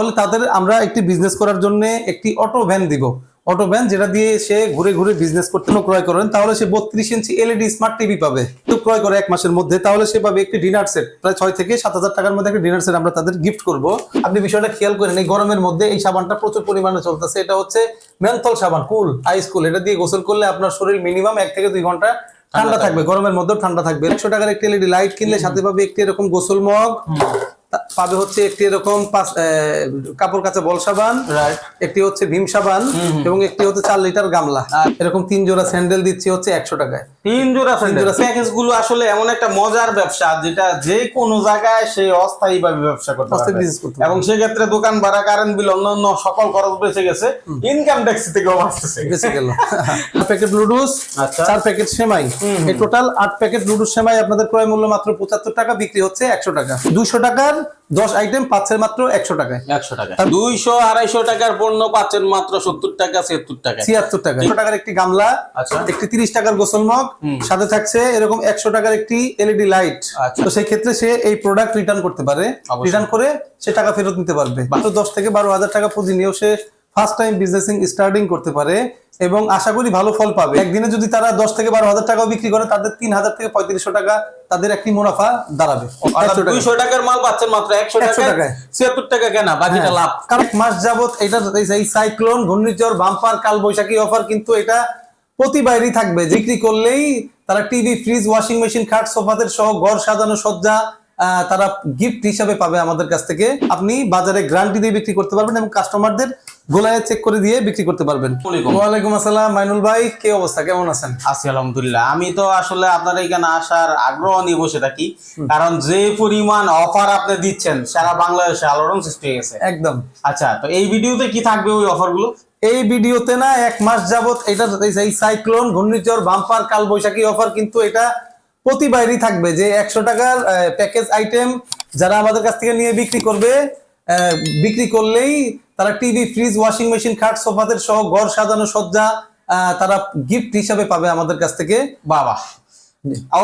তাহলে তাদের আমরা একটি বিজনেস করার জন্য একটি অটো ভ্যান দিব। অটো ভ্যান যেটা দিয়ে সে ঘুরে ঘুরে বিজনেস করতে ক্রয় করেন তাহলে সে বত্রিশ ইঞ্চি এলইডি স্মার্ট টিভি পাবে। তো ক্রয় করে এক মাসের মধ্যে তাহলে সে পাবে একটি ডিনার সেট প্রায় ছয় থেকে সাত হাজার টাকার মধ্যে একটা ডিনার সেট আমরা তাদের গিফট করব। আপনি বিষয়টা খেয়াল করেন এই গরমের মধ্যে এই সাবানটা প্রচুর পরিমাণে চলতেছে। এটা হচ্ছে মেন্থল সাবান কুল আইস কুল এটা দিয়ে গোসল করলে আপনার শরীর মিনিমাম এক থেকে দুই ঘণ্টা ঠান্ডা থাকবে। গরমের মধ্যেও ঠান্ডা থাকবে। একশো টাকার একটি এলইডি লাইট কিনলে সাথে পাবে একটি এরকম গোসল মগ। পাবে হচ্ছে একটি এরকম কাপড় কাচা বল সাবান একটি হচ্ছে ভীম সাবান এবং একটি হচ্ছে চার লিটার গামলা। এরকম তিন জোড়া স্যান্ডেল দিচ্ছি হচ্ছে একশো টাকায়। তিন জোড়া স্যান্ডেল। প্যাকেজগুলো আসলে এমন একটা মজার ব্যবসা যেটা যে কোনো জায়গায় সে অস্থায়ী ভাবে ব্যবসা করতে পারবে। এবং সেক্ষেত্রে দোকান ভাড়া কারেন্ট বিল অন্যান্য সকল খরচ বেঁচে গেছে। ইনকাম ট্যাক্স থেকেও বাঁচতেছে। বেঁচে গেল। প্যাকেট লুডুস আচ্ছা। চার প্যাকেট সেমাই। এই টোটাল আট প্যাকেট লুডুস সেমাই আপনাদের ক্রয় মূল্য মাত্র পঁচাত্তর টাকা বিক্রি হচ্ছে একশো টাকা। দুশো টাকার দশ আইটেম পাচ্ছেন মাত্র একশো টাকায়। একশো টাকা দুইশো আড়াইশো টাকার পণ্য পাচ্ছেন মাত্র সত্তর টাকা ছিয়াত্তর টাকা ছিয়াত্তর টাকা একশো টাকার একটি গামলা আচ্ছা। একটি তিরিশ টাকার গোসল মগ সাথে থাকছে এরকম একশো টাকার একটি এলইডি লাইট। আচ্ছা। তো সেই ক্ষেত্রে সে এই প্রোডাক্ট রিটার্ন করতে পারে। রিটার্ন করে সে টাকা ফেরত নিতে পারবে। মাত্র দশ থেকে বারো হাজার টাকা পুঁজি নিয়েও সে ফার্স্ট টাইম বিজনেসিং স্টার্টিং করতে পারে এবং আশা করি ভালো ফল পাবে। একদিনে যদি তারা দশ থেকে বারো হাজার টাকাও বিক্রি করে তাদের তিন হাজার থেকে পঁয়ত্রিশশো টাকা তাদের একটি মুনাফা দাঁড়াবে। দুইশো টাকার মাল পাচ্ছেন মাত্র একশো টাকায়। ছিয়াত্তর টাকা কেনা বাকিটা লাভ। কারণ মাস যাবত এটা এই সাইক্লোন ঘূর্ণিঝড় বাম্পার কাল বৈশাখী অফার কিন্তু এটা প্রতিবারই থাকবে। বিক্রি করলেই তারা টিভি ফ্রিজ ওয়াশিং মেশিন খাট সোফাদের সহ ঘর সাজানো সজ্জা তারা গিফট হিসাবে পাবে আমাদের কাছ থেকে। আপনি বাজারে গ্যারান্টি দিয়ে বিক্রি করতে পারবেন এবং কাস্টমারদের গোলায় চেক করে দিয়ে বিক্রি করতে পারবেন। ওয়ালাইকুম। আসসালাম মাইনুল ভাই কি অবস্থা? কেমন আছেন? আছি আলহামদুলিল্লাহ। আমি তো আসলে আপনার এখানে আসার আগ্রহ নিয়ে বসে থাকি। কারণ যে পরিমাণ অফার আপনি দিচ্ছেন সারা বাংলাদেশে আলোড়ন সৃষ্টি হয়ে গেছে। একদম। আচ্ছা তো এই ভিডিওতে কি থাকবে ওই অফারগুলো এই ভিডিওতে না এক মাস যাবত এটা এই সাইক্লোন ঘূর্ণিঝড় বাম্পার কাল বৈশাখী অফার কিন্তু এটা প্রতিবারই থাকবে। যে একশো টাকার প্যাকেজ আইটেম যারা আমাদের কাছ থেকে নিয়ে বিক্রি করবে আহ, বিক্রি করলেই তারা টিভি ফ্রিজ ওয়াশিং মেশিন খাট সোফাদের সহ ঘর সাজানো সজ্জা তারা গিফট হিসাবে পাবে আমাদের কাছ থেকে। বাবা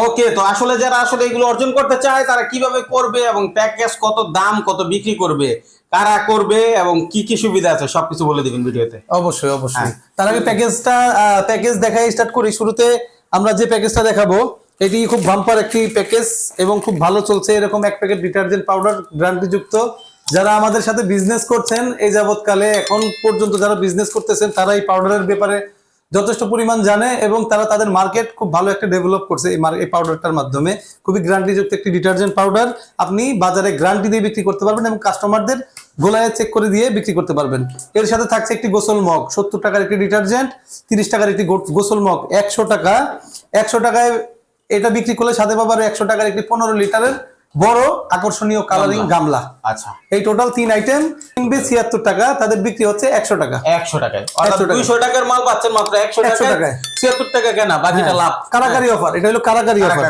ওকে তো আসলে যারা আসলে এগুলো অর্জন করতে চায় তারা কীভাবে করবে এবং প্যাকেজ কত দাম কত বিক্রি করবে কারা করবে এবং কি কি সুবিধা আছে সবকিছু বলে দিবেন ভিডিওতে। অবশ্যই অবশ্যই। হ্যাঁ। তার আগে প্যাকেজটা প্যাকেজ দেখাই স্টার্ট করি শুরুতে। আমরা যে প্যাকেজটা দেখাবো এটি খুব বাম্পার একটি প্যাকেজ এবং খুব ভালো চলছে। এরকম এক প্যাকেট ডিটারজেন্ট পাউডার গ্যারান্টি যুক্ত যারা আমাদের সাথে বিজনেস করছেন, এই যাবৎকালে এখন পর্যন্ত যারা বিজনেস করতেছেন, তারা এই পাউডারের ব্যাপারে যথেষ্ট পরিমাণ জানে এবং তারা তাদের মার্কেট খুব ভালো একটা ডেভেলপ করছে এই পাউডারটার মাধ্যমে। খুবই গ্যারান্টিযুক্ত একটি ডিটারজেন্ট পাউডার আপনি বাজারে গ্যারান্টি দিয়ে বিক্রি করতে পারবেন এবং কাস্টমারদের গোলায় চেক করে দিয়ে বিক্রি করতে পারবেন। এর সাথে থাকছে একটি গোসল মগ, সত্তর টাকার একটি ডিটারজেন্ট তিরিশ টাকার একটি গোসল মগ, একশো টাকা। একশো টাকায় এটা বিক্রি করলে সাথে পাবার একশো টাকার একটি পনেরো লিটারের বড় আকর্ষণীয় কালারিং গামলা। আচ্ছা। এই টোটাল তিন আইটেম কিনবে ছিয়াত্তর টাকা তাদের বিক্রি হচ্ছে একশো টাকা। একশো টাকায়। অর্থাৎ 100 দুইশো টাকার মাল পাচ্ছেন মাত্র একশো 100 টাকায়। ছিয়াত্তর টাকা কেনা বাকিটা লাভ। কারাকারি অফার এটা হলো কারাকারি অফার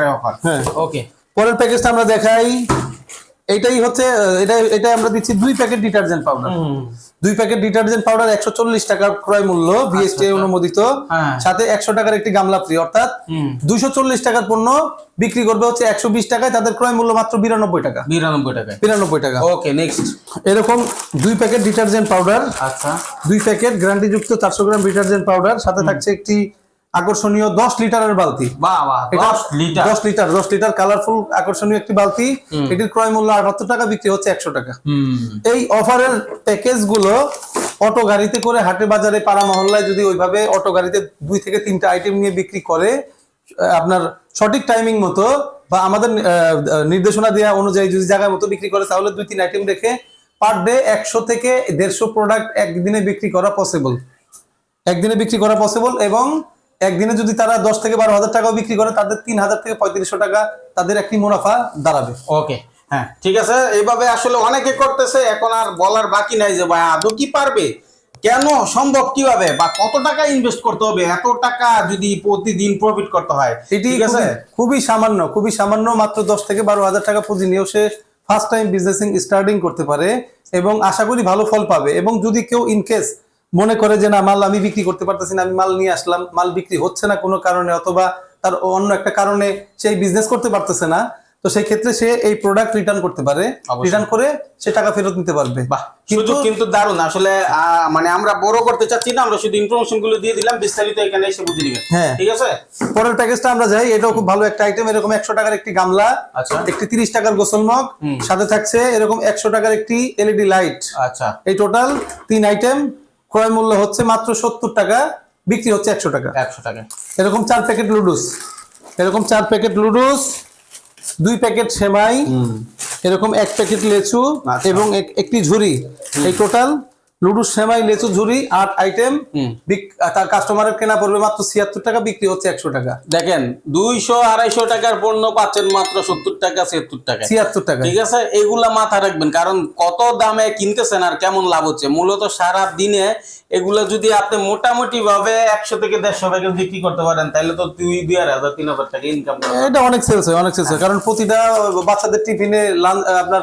হ্যাঁ। ওকে পরের প্যাকেজটা আমরা দেখাই। এটাই হচ্ছে এটা এটা আমরা দিচ্ছি দুই প্যাকেট ডিটারজেন্ট পাউডার দুই প্যাকেট ডিটারজেন্ট পাউডার একশো চল্লিশ টাকার ক্রয় মূল্য বিএসটি অনুমোদিত। হ্যাঁ। সাথে একশো টাকার একটি গামলা ফ্রি অর্থাৎ। দুইশো চল্লিশ টাকার পণ্য বিক্রি করবে হচ্ছে একশো বিশ টাকায়। তাদের ক্রয় মূল্য মাত্র বিরানব্বই টাকা। বিরানব্বই টাকা বিরানব্বই টাকা। ওকে নেক্সট এরকম দুই প্যাকেট ডিটারজেন্ট পাউডার আচ্ছা। দুই প্যাকেট গ্যারান্টিযুক্ত চারশো গ্রাম ডিটারজেন্ট পাউডার সাথে থাকছে একটি আকর্ষণীয় দশ লিটারের বালতি। দশ লিটার? দশ লিটার কালারফুল আকর্ষণীয় একটি বালতি। এটির ক্রয় মূল্য আটাত্তর টাকা বিক্রি হচ্ছে একশো টাকা। এই অফারের প্যাকেজগুলো অটো গাড়িতে করে হাটে বাজারে পাড়া মহল্লায় যদি ওইভাবে অটো গাড়িতে দুই থেকে তিনটা আইটেম নিয়ে বিক্রি করে আপনার সঠিক টাইমিং মতো বা আমাদের নির্দেশনা দেওয়া অনুযায়ী যদি জায়গা মতো বিক্রি করে তাহলে দুই তিন আইটেম রেখে পার ডে একশো থেকে দেড়শো প্রোডাক্ট একদিনে বিক্রি করা পসিবল একদিনে বিক্রি করা পসিবল এবং একদিনে যদি তারা দশ থেকে বারো হাজার টাকাও বিক্রি করে তাদের তিন হাজার থেকে পঁয়ত্রিশশো টাকা তাদের একটি মুনাফা দাঁড়াবে। ওকে। হ্যাঁ। ঠিক আছে এইভাবে আসলে অনেকে করতেছে এখন আর বলার বাকি নাই যে ভাই আদৌ কি পারবে? কেন সম্ভব কীভাবে? বা কত টাকা ইনভেস্ট করতে হবে? এত টাকা যদি প্রতিদিন প্রফিট করতে হয়? ঠিক আছে? খুবই- খুবই সামান্য খুবই সামান্য মাত্র দশ থেকে বারো হাজার টাকা পুঁজি নিয়েও সে ফার্স্ট টাইম বিজনেসিং স্টার্টিং করতে পারে এবং আশা করি ভালো ফল পাবে এবং যদি কেউ ইনকেস মনে করে যে না মাল আমি বিক্রি করতে পারতেছি না আমি মাল নিয়ে আসলাম মাল বিক্রি হচ্ছে না কোনো কারণে অথবা তার অন্য একটা কারণে সেই বিজনেস করতে পারতেছে না তো সেই ক্ষেত্রে সে এই প্রোডাক্ট রিটার্ন করতে পারে। রিটার্ন করে সে টাকা ফেরত নিতে পারবে। কিন্তু কিন্তু দারুণ। আসলে মানে আমরা বড় করতে চাচ্ছি না আমরা শুধু ইনফরমেশনগুলো দিয়ে দিলাম বিস্তারিত এখানে এসে বুঝে নিবেন। হ্যাঁ। ঠিক আছে? পরের প্যাকেজটা আমরা যাই এটাও খুব ভালো একটা আইটেম এরকম একশো টাকার একটি গামলা আচ্ছা। একটি তিরিশ টাকার গোসল মগ সাথে থাকছে এরকম একশো টাকার একটি এলইডি লাইট আচ্ছা। এই টোটাল তিন আইটেম ক্রয় মূল্য হচ্ছে মাত্র সত্তর টাকা বিক্রি হচ্ছে একশো টাকা। একশো টাকা। এরকম চার প্যাকেট লুডুস এরকম চার প্যাকেট লুডুস দুই প্যাকেট সেমাই এরকম এক প্যাকেট লেচু আচ্ছা। এবং এক- একটি ঝুড়ি। এই টোটাল লুডুস সেমাই লেচু ঝুড়ি আট আইটেম। তার কাস্টমারের কেনা পড়বে মাত্র ছিয়াত্তর টাকা বিক্রি হচ্ছে একশো টাকা। দেখেন দুইশো আড়াইশো টাকার পণ্য পাচ্ছেন মাত্র সত্তর টাকা ছিয়াত্তর টাকা। ছিয়াত্তর টাকা। ঠিক আছে? এগুলা মাথা রাখবেন কারণ কত দামে কিনতেছেন আর কেমন লাভ হচ্ছে? মূলত সারা দিনে এগুলা যদি আপনি মোটামুটি ভাবে একশো থেকে দেড়শো প্যাকেজ বিক্রি করতে পারেন তাহলে তো দুই দুই আড়াই হাজার তিন হাজার টাকা ইনকাম এটা অনেক সেলস হয় অনেক সেলস হয়। কারণ প্রতিটা বাচ্চাদের টিফিনে আপনার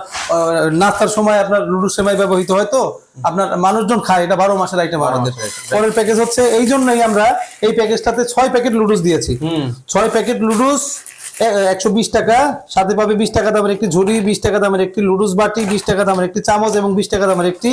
নাস্তার সময় আপনার লুডু সেমাই ব্যবহৃত হয় তো। আপনার মানুষজন খায় এটা বারো মাসের আইটেম আমাদের পরের প্যাকেজ হচ্ছে এই জন্যই আমরা এই প্যাকেজটাতে ছয় প্যাকেট লুডুস দিয়েছি। ছয় প্যাকেট লুডুস একশো বিশ টাকা সাথে পাবে বিশ টাকা দামের একটি ঝুড়ি বিশ টাকা দামের একটি লুডুস বাটি বিশ টাকা দামের একটি চামচ এবং বিশ টাকা দামের একটি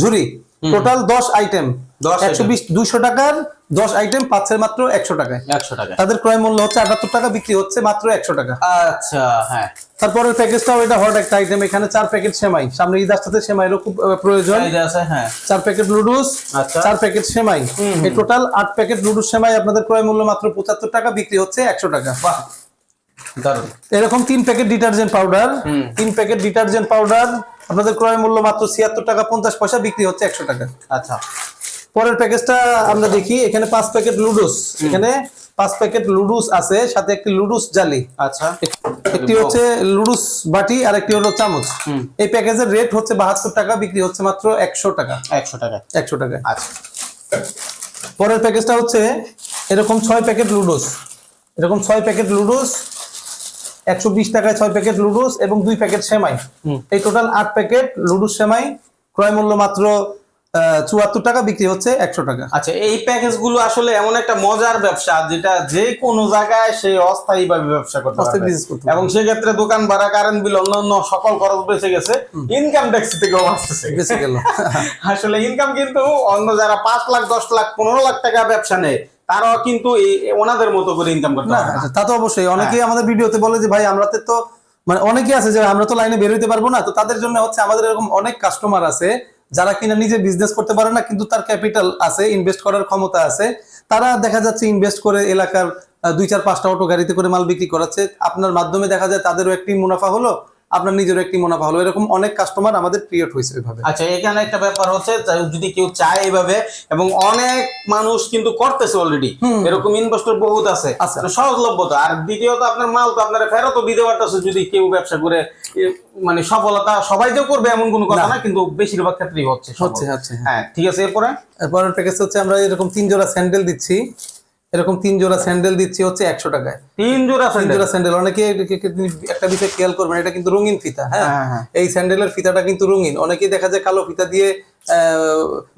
ঝুড়ি। টোটাল দশ আইটেম 10 একশো বিশ দুইশো টাকার দশ আইটেম পাচ্ছে মাত্র একশো টাকায় একশো টাকা। তাদের ক্রয় মূল্য হচ্ছে আটাত্তর টাকা বিক্রি হচ্ছে মাত্র একশো টাকা। আচ্ছা হ্যাঁ। তারপরের প্যাকেজটাও এটা হট একটা আইটেম এখানে চার প্যাকেট সেমাই। সামনে ঈদ আসতে সেমাইয়েরও খুব প্রয়োজন। আছে হ্যাঁ। চার প্যাকেট লুডুস আচ্ছা। চার প্যাকেট সেমাই। এই টোটাল আট প্যাকেট লুডুস সেমাই আপনাদের ক্রয় মূল্য মাত্র পঁচাত্তর টাকা বিক্রি হচ্ছে একশো টাকা। বাহ দারুণ। এরকম তিন প্যাকেট ডিটারজেন্ট পাউডার তিন প্যাকেট ডিটারজেন্ট পাউডার আপনাদের ক্রয় মূল্য মাত্র ছিয়াত্তর টাকা পঞ্চাশ পয়সা বিক্রি হচ্ছে একশো টাকা। আচ্ছা। পরের প্যাকেজটা আমরা দেখি এখানে পাঁচ প্যাকেট লুডুস এখানে পাঁচ প্যাকেট লুডুস আছে সাথে একটি লুডুস জালি। আচ্ছা। একটি হচ্ছে লুডুস বাটি আর একটি হলো চামচ। এই প্যাকেজের রেট হচ্ছে বাহাত্তর টাকা বিক্রি হচ্ছে মাত্র একশো টাকা। একশো টাকা। একশো টাকা। আচ্ছা। পরের প্যাকেজটা হচ্ছে এরকম ছয় প্যাকেট লুডুস এরকম ছয় প্যাকেট লুডুস একশো বিশ টাকায় ছয় প্যাকেট লুডুস এবং দুই প্যাকেট সেমাই। এই টোটাল আট প্যাকেট লুডুস সেমাই ক্রয় মূল্য মাত্র চুয়াত্তর টাকা বিক্রি হচ্ছে একশো টাকা। আচ্ছা এই প্যাকেজগুলো আসলে এমন একটা মজার ব্যবসা যেটা যে কোনো জায়গায় সে অস্থায়ী ভাবে ব্যবসা করতে এবং সেক্ষেত্রে দোকান ভাড়া কারেন্ট বিল অন্যান্য সকল খরচ বেঁচে গেছে। ইনকাম ট্যাক্স থেকেও বেঁচে গেল। আসলে ইনকাম কিন্তু অন্য যারা পাঁচ লাখ দশ লাখ পনেরো লাখ টাকা ব্যবসা নেয় তারাও কিন্তু ওনাদের মতো করে ইনকাম করতে পারে তা তো অবশ্যই। অনেকেই আমাদের ভিডিওতে বলে যে ভাই আমরা তো মানে অনেকেই আছে যে আমরা তো লাইনে বের হইতে পারব না তো তাদের জন্য হচ্ছে আমাদের এরকম অনেক কাস্টমার আছে যারা কিনা নিজে বিজনেস করতে পারে না কিন্তু তার ক্যাপিটাল আছে ইনভেস্ট করার ক্ষমতা আছে। তারা দেখা যাচ্ছে ইনভেস্ট করে এলাকার দুই চার পাঁচটা অটো গাড়িতে করে মাল বিক্রি করাচ্ছে। আপনার মাধ্যমে দেখা যায় তাদেরও একটি মুনাফা হলো। আপনার নিজেরও একটি মুনাফা হলো। এরকম অনেক কাস্টমার আমাদের ক্রিয়েট হয়েছে এভাবে। আচ্ছা এখানে একটা ব্যাপার হচ্ছে যদি কেউ চায় এইভাবে এবং অনেক মানুষ কিন্তু করতেছে অলরেডি এরকম ইনভেস্টর বহুত আছে। সহজলভ্যতা। আর দ্বিতীয়ত আপনার মাল তো আপনার ফেরত দিতে পারতেছে যদি কেউ ব্যবসা করে মানে সফলতা সবাই যে করবে এমন কোনো কথা না। কিন্তু বেশিরভাগ ক্ষেত্রেই হচ্ছে হচ্ছে হচ্ছে হ্যাঁ। ঠিক আছে এরপরে? এরপরের প্যাকেজ হচ্ছে আমরা এরকম তিন জোড়া স্যান্ডেল দিচ্ছি। এরকম তিন জোড়া স্যান্ডেল দিচ্ছি হচ্ছে একশো টাকায়। তিন জোড়া তিন জোড়া স্যান্ডেল। অনেকে একটা বিষয় খেয়াল করবেন এটা কিন্তু রঙিন ফিতা হ্যাঁ? হ্যাঁ, হ্যাঁ। এই স্যান্ডেলের ফিতাটা কিন্তু রঙিন। অনেকেই দেখা যায় কালো ফিতা দিয়ে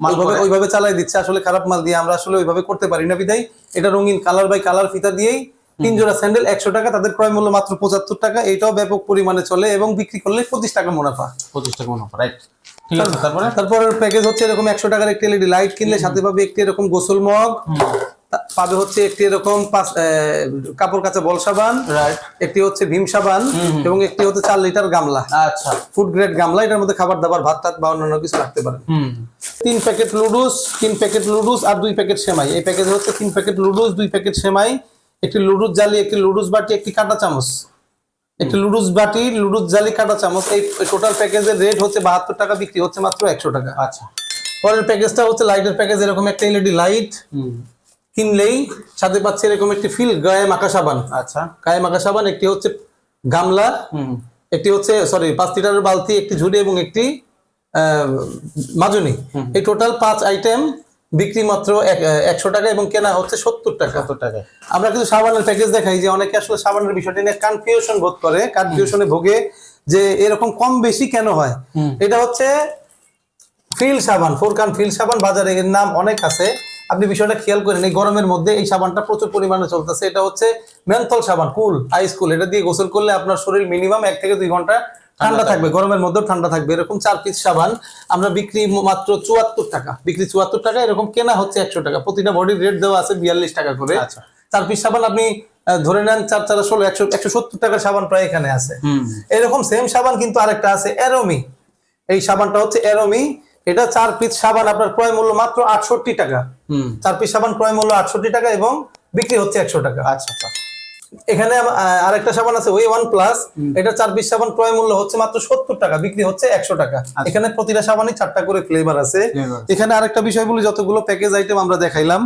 ওইভাবে। ওইভাবে চালাই দিচ্ছে আসলে খারাপ মাল দিয়ে আমরা আসলে ওইভাবে করতে পারি না বিদায় এটা রঙিন কালার বাই কালার ফিতা দিয়েই তিন জোড়া স্যান্ডেল একশো টাকা তাদের ক্রয় মূল্য মাত্র পঁচাত্তর টাকা। এটাও ব্যাপক পরিমাণে চলে এবং বিক্রি করলে পঁচিশ টাকা মুনাফা। পঁচিশ টাকা মনে রাইট তারপরে? তারপর প্যাকেজ হচ্ছে এরকম একশো টাকার একটি এলইডি লাইট কিনলে সাথে পাবে একটি এরকম গোসল মগ পাবে হচ্ছে একটি এরকম কাপড় কাচা বল সাবান একটি হচ্ছে ভীম সাবান এবং একটি হচ্ছে চার লিটার গামলা। আচ্ছা। ফুড গ্রেড গামলা এটার মধ্যে খাবার দাবার ভাত টাত বা অন্যান্য কিছু রাখতে পারেন। হুম। তিন প্যাকেট লুডুস তিন প্যাকেট লুডুস আর দুই প্যাকেট সেমাই। এই প্যাকেজ হচ্ছে তিন প্যাকেট লুডুস দুই প্যাকেট সেমাই একটি লুডুস জালি একটি লুডুস বাটি একটি কাঁটা চামচ। একটি লুডুস বাটি লুডুস জালি কাঁটা চামচ এই টোটাল প্যাকেজের রেট হচ্ছে বাহাত্তর টাকা বিক্রি হচ্ছে মাত্র একশো টাকা। আচ্ছা। পরের প্যাকেজটা হচ্ছে লাইটের প্যাকেজ এরকম একটা এলইডি লাইট কিনলেই সাথে পাচ্ছে এরকম একটি ফিল গায়ে মাখা সাবান। আচ্ছা। গায়ে মাখা সাবান একটি হচ্ছে গামলা হুম। একটি হচ্ছে সরি পাঁচ লিটারের বালতি একটি ঝুড়ি এবং একটি মাজনি। এই টোটাল পাঁচ আইটেম বিক্রি মাত্র একশো টাকা এবং কেনা হচ্ছে সত্তর টাকা। কত টাকা। আমরা কিন্তু সাবানের প্যাকেজ দেখাই যে অনেকে আসলে সাবানের বিষয়টা নিয়ে কনফিউশন বোধ করে কনফিউশনে ভোগে যে এরকম কম বেশি কেন হয়? এটা হচ্ছে ফিল সাবান ফোরকান ফিল সাবান বাজারে এর নাম অনেক আছে। আপনি বিষয়টা খেয়াল করেন এই গরমের মধ্যে এই সাবানটা প্রচুর পরিমাণে চলতেছে। এটা হচ্ছে মেন্থল সাবান কুল আইস কুল এটা দিয়ে গোসল করলে আপনার শরীর মিনিমাম এক থেকে দুই ঘণ্টা ঠান্ডা থাকবে। গরমের মধ্যেও ঠান্ডা থাকবে। এরকম চার পিস সাবান আমরা বিক্রি মাত্র চুয়াত্তর টাকা। বিক্রি চুয়াত্তর টাকা এরকম কেনা হচ্ছে একশো টাকা। প্রতিটা বডির রেট দেওয়া আছে বিয়াল্লিশ টাকা করে। আচ্ছা। চার পিস সাবান আপনি ধরে নেন চার চার ষোলো একশো একশো সত্তর টাকার সাবান প্রায় এখানে আছে। এরকম সেম সাবান কিন্তু আরেকটা আছে এরোমি এই সাবানটা হচ্ছে এরোমি এটা চার পিস সাবান আপনার ক্রয় মূল্য মাত্র আটষট্টি টাকা। চার পিস সাবান ক্রয় মূল্য আটষট্টি টাকা এবং বিক্রি হচ্ছে একশো টাকা। আচ্ছা আচ্ছা। এখানে আরেকটা সাবান আছে ওয়ে ওয়ান প্লাস। এটা চার পিস সাবান ক্রয় মূল্য হচ্ছে মাত্র সত্তর টাকা বিক্রি হচ্ছে একশো টাকা। এখানে প্রতিটা সাবানই চারটা করে ফ্লেভার আছে। এখানে আরেকটা বিষয় বলি যতগুলো প্যাকেজ আইটেম আমরা দেখাইলাম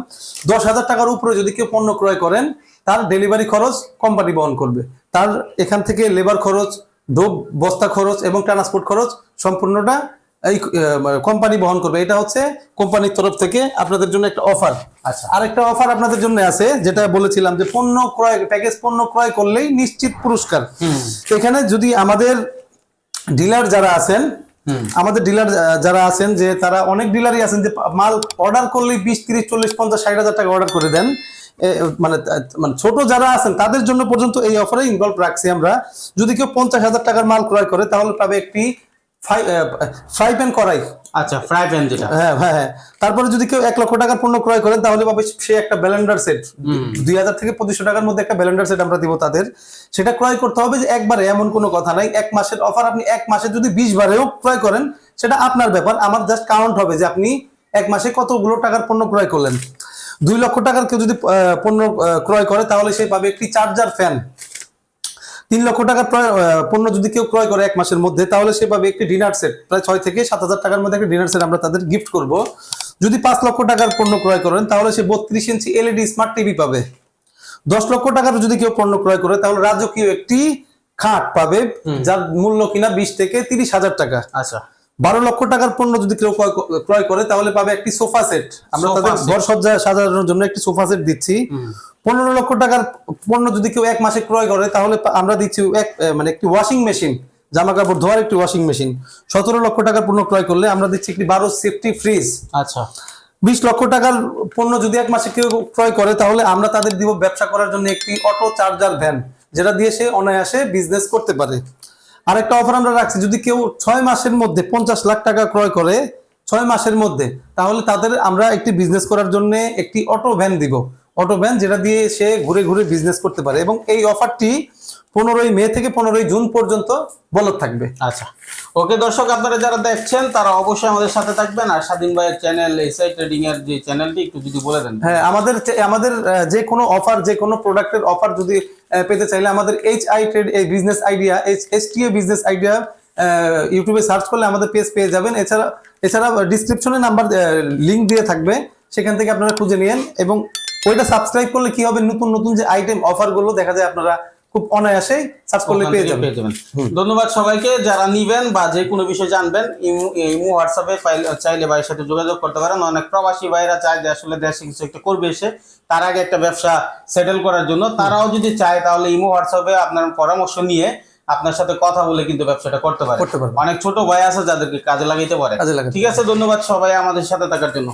দশ হাজার টাকার উপরে যদি কেউ পণ্য ক্রয় করেন তার ডেলিভারি খরচ কোম্পানি বহন করবে। তার এখান থেকে লেবার খরচ ডোব বস্তা খরচ এবং ট্রান্সপোর্ট খরচ সম্পূর্ণটা এই কোম্পানি বহন করবে। এটা হচ্ছে কোম্পানির তরফ থেকে আপনাদের জন্য একটা অফার আচ্ছা। আরেকটা অফার আপনাদের জন্য আছে যেটা বলেছিলাম যে পণ্য ক্রয় প্যাকেজ পণ্য ক্রয় করলেই নিশ্চিত পুরস্কার। এখানে যদি আমাদের ডিলার যারা আছেন আমাদের ডিলার যারা আছেন যে তারা অনেক ডিলারই আছেন যে মাল অর্ডার করলেই বিশ তিরিশ চল্লিশ পঞ্চাশ ষাট হাজার টাকা অর্ডার করে দেন। মানে মানে ছোট যারা আছেন তাদের জন্য পর্যন্ত এই অফারে ইনভলভ রাখছি আমরা। যদি কেউ পঞ্চাশ হাজার টাকার মাল ক্রয় করে তাহলে পাবে একটি ফ্রাই প্যান করাই। আচ্ছা ফ্রাই প্যান যেটা। হ্যাঁ হ্যাঁ হ্যাঁ। তারপরে যদি কেউ এক লক্ষ টাকার পণ্য ক্রয় করেন তাহলে পাবে সে একটা ব্যালেন্ডার সেট। দুই হাজার থেকে পঁচিশশো টাকার মধ্যে একটা ব্যালেন্ডার সেট আমরা দিব তাদের। সেটা ক্রয় করতে হবে যে একবারে এমন কোনো কথা নাই। এক মাসের অফার আপনি এক মাসে যদি বিশ বারেও ক্রয় করেন সেটা আপনার ব্যাপার। আমার জাস্ট কাউন্ট হবে যে আপনি এক মাসে কতগুলো টাকার পণ্য ক্রয় করলেন। দুই লক্ষ টাকার কেউ যদি পণ্য ক্রয় করে তাহলে সে পাবে একটি চার্জার ফ্যান তিন লক্ষ টাকার পণ্য যদি কেউ ক্রয় করে এক মাসের মধ্যে তাহলে সেভাবে একটি ডিনার সেট প্রায় ছয় থেকে সাত হাজার টাকার মধ্যে একটি ডিনার সেট আমরা তাদের গিফট করব। যদি পাঁচ লক্ষ টাকার পণ্য ক্রয় করেন তাহলে সে বত্রিশ ইঞ্চি এলইডি স্মার্ট টিভি পাবে। দশ লক্ষ টাকার যদি কেউ পণ্য ক্রয় করে তাহলে রাজকীয় একটি খাট পাবে যার মূল্য কিনা বিশ থেকে তিরিশ হাজার টাকা। আচ্ছা। বারো লক্ষ টাকার পণ্য যদি কেউ ক্রয় করে তাহলে পাবে একটি সোফা সেট। আমরা তাদের ঘর সজ্জা সাজানোর জন্য একটি সোফা সেট দিচ্ছি। পনেরো লক্ষ টাকার পণ্য যদি কেউ এক মাসে ক্রয় করে তাহলে আমরা দিচ্ছি এক মানে একটি ওয়াশিং মেশিন জামা কাপড় ধোয়ার একটি ওয়াশিং মেশিন সতেরো লক্ষ টাকার পণ্য ক্রয় করলে আমরা দিচ্ছি একটি বারো সেফটি ফ্রিজ আচ্ছা। বিশ লক্ষ টাকার পণ্য যদি এক মাসে কেউ ক্রয় করে তাহলে আমরা তাদের দিব ব্যবসা করার জন্য একটি অটো চার্জার ভ্যান যেটা দিয়ে সে অনায়াসে বিজনেস করতে পারে। আরেকটা অফার আমরা রাখছি, যদি কেউ ছয় মাসের মধ্যে পঞ্চাশ লাখ টাকা ক্রয় করে, ছয় মাসের মধ্যে, তাহলে তাদের আমরা একটি বিজনেস করার জন্য একটি অটো ভ্যান দিব। অটো ভ্যান যেটা দিয়ে সে ঘুরে ঘুরে বিজনেস করতে পারে এবং এই অফারটি পনেরোই মে থেকে পনেরোই জুন পর্যন্ত বলক থাকবে। আচ্ছা। ওকে দর্শক আপনারা যারা দেখছেন তারা অবশ্যই আমাদের সাথে থাকবেন। আর স্বাধীন ভাইয়ের চ্যানেল এসআই ট্রেডিং এর যে চ্যানেলটি একটু যদি বলে দেন। হ্যাঁ আমাদের আমাদের যে কোনো অফার যে কোনো প্রোডাক্টের অফার যদি পেতে চাইলে আমাদের এইচ আই ট্রেড এই business idea H S T A business idea ইউটিউবে সার্চ করলে আমাদের পেজ পেয়ে যাবেন। এছাড়া এছাড়া ডিসক্রিপশনে নাম্বার লিঙ্ক দিয়ে থাকবে। সেখান থেকে আপনারা খুঁজে নিয়েন। এবং ওইটা সাবস্ক্রাইব করলে কি হবে? নতুন নতুন যে আইটেম অফারগুলো দেখা যায় আপনারা খুব অনায়াসেই সার্চ করলে পেয়ে যাবেন। ধন্যবাদ সবাইকে যারা নিবেন বা যে কোনো বিষয় জানবেন ইমো হোয়াটসঅ্যাপে চাইলে ভাইয়ের সাথে যোগাযোগ করতে পারেন। অনেক প্রবাসী ভাইরা চায় যে আসলে দেশে কিছু একটা করবে এসে তার আগে একটা ব্যবসা সেটেল করার জন্য। তারাও যদি চায় তাহলে ইমো হোয়াটসঅ্যাপে আপনার পরামর্শ নিয়ে আপনার সাথে কথা বলে কিন্তু ব্যবসাটা করতে পারে। অনেক ছোট ভাই আছে যাদেরকে কাজে লাগাইতে পারে। ঠিক আছে ধন্যবাদ সবাই আমাদের সাথে থাকার জন্য।